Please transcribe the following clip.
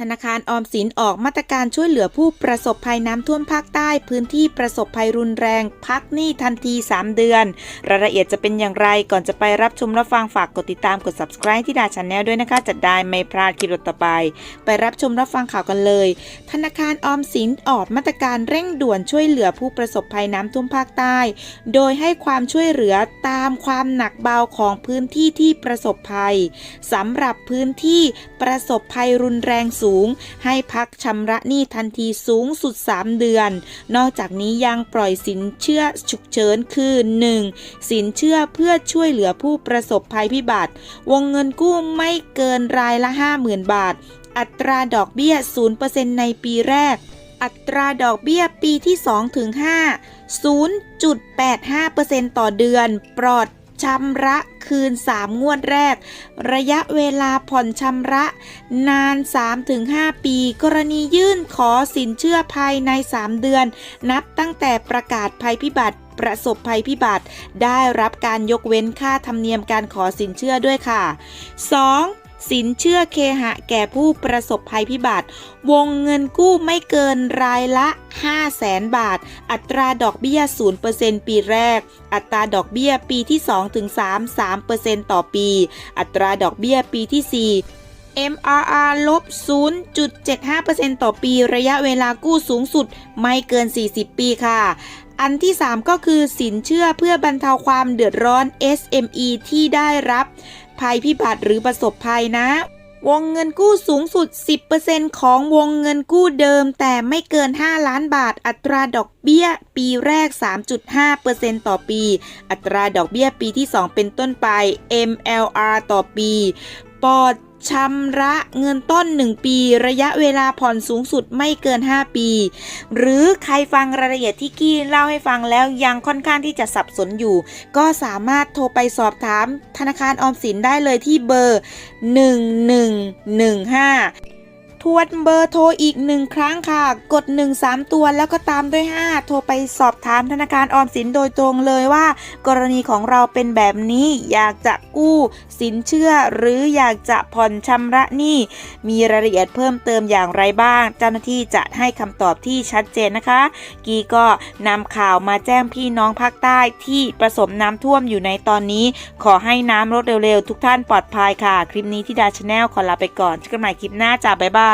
ธนาคารออมสินออกมาตรการช่วยเหลือผู้ประสบภัยน้ำท่วมภาคใต้พื้นที่ประสบภัยรุนแรง พักหนี้ทันที 3 เดือน รายละเอียดจะเป็นอย่างไรก่อนจะไปรับชมรับฟังฝากกดติดตามกด subscribe ที่ดาช n แนลด้วยนะคะ จะได้ไม่พลาดคลิปต่อไป ไปรับชมรับฟังข่าวกันเลย ธนาคารออมสินออกมาตรการเร่งด่วนช่วยเหลือผู้ประสบภัยน้ำท่วมภาคใต้ โดยให้ความช่วยเหลือตามความหนักเบาของพื้นที่ที่ประสบภัยสำหรับพื้นที่ประสบภัยรุนแรงสูง ให้พักชำระหนี้ทันทีสูงสุด 3 เดือน นอกจากนี้ยังปล่อยสินเชื่อฉุกเฉินคือ 1. สินเชื่อเพื่อช่วยเหลือผู้ประสบภัยพิบัติ วงเงินกู้ไม่เกินรายละ 50,000 บาท อัตราดอกเบี้ย 0%ในปีแรก อัตราดอกเบี้ยปีที่2ถึง5 0.85%ต่อเดือน ปลอด ชำระคืน 3 งวดแรก ระยะเวลาผ่อนชำระ นาน 3-5 ปี กรณียื่นขอสินเชื่อภายใน 3 เดือน นับตั้งแต่ประกาศภัยพิบัติประสบภัยพิบัติ ได้รับการยกเว้นค่าธรรมเนียมการขอสินเชื่อด้วยค่ะ 2. สินเชื่อเคหะแก่ผู้ประสบภัยพิบัติ วงเงินกู้ไม่เกินรายละ 5 0 0แสนบาท อัตราดอกเบี้ย 0%ปีแรก อัตราดอกเบี้ยปีที่2ถึง3 3%ต่อปี อัตราดอกเบี้ยปีที่ 4 MRR ลบ 0.75%ต่อปีระยะเวลากู้สูงสุดไม่เกิน 40 ปีค่ะอันที่ 3 ก็คือสินเชื่อเพื่อบรรเทาความเดือดร้อน SME ที่ได้รับ ภัยพิบัติหรือประสบภัยนะ วงเงินกู้สูงสุด 10%ของวงเงินกู้เดิม แต่ไม่เกิน 5 ล้านบาท อัตราดอกเบี้ย ปีแรก 3.5%ต่อปี อัตราดอกเบี้ยปีที่ 2 เป็นต้นไป MLR ต่อปี ปอด ชำระเงินต้น 1 ปี ระยะเวลาผ่อนสูงสุดไม่เกิน 5 ปี หรือใครฟังรายละเอียดที่กี้เล่าให้ฟังแล้วยังค่อนข้างที่จะสับสนอยู่ ก็สามารถโทรไปสอบถามธนาคารออมสินได้เลยที่เบอร์ 1115 ทวนเบอร์โทรอีกหนึ่งครั้งค่ะ กด 1 3 ตัวแล้วก็ตามด้วย 5 โทรไปสอบถามธนาคารออมสินโดยตรงเลยว่า กรณีของเราเป็นแบบนี้อยากจะกู้สินเชื่อ หรืออยากจะผ่อนชำระหนี้มีรายละเอียดเพิ่มเติมอย่างไรบ้าง เจ้าหน้าที่จะให้คำตอบที่ชัดเจนนะคะ กีก็นำข่าวมาแจ้งพี่น้องภาคใต้ที่ประสบน้ำท่วมอยู่ในตอนนี้ ขอให้น้ำลดเร็วๆ ทุกท่านปลอดภัยค่ะ คลิปนี้ที่ดาชาแนลขอลาไปก่อนเจอกันใหม่คลิปหน้าจ้าบ๊ายบาย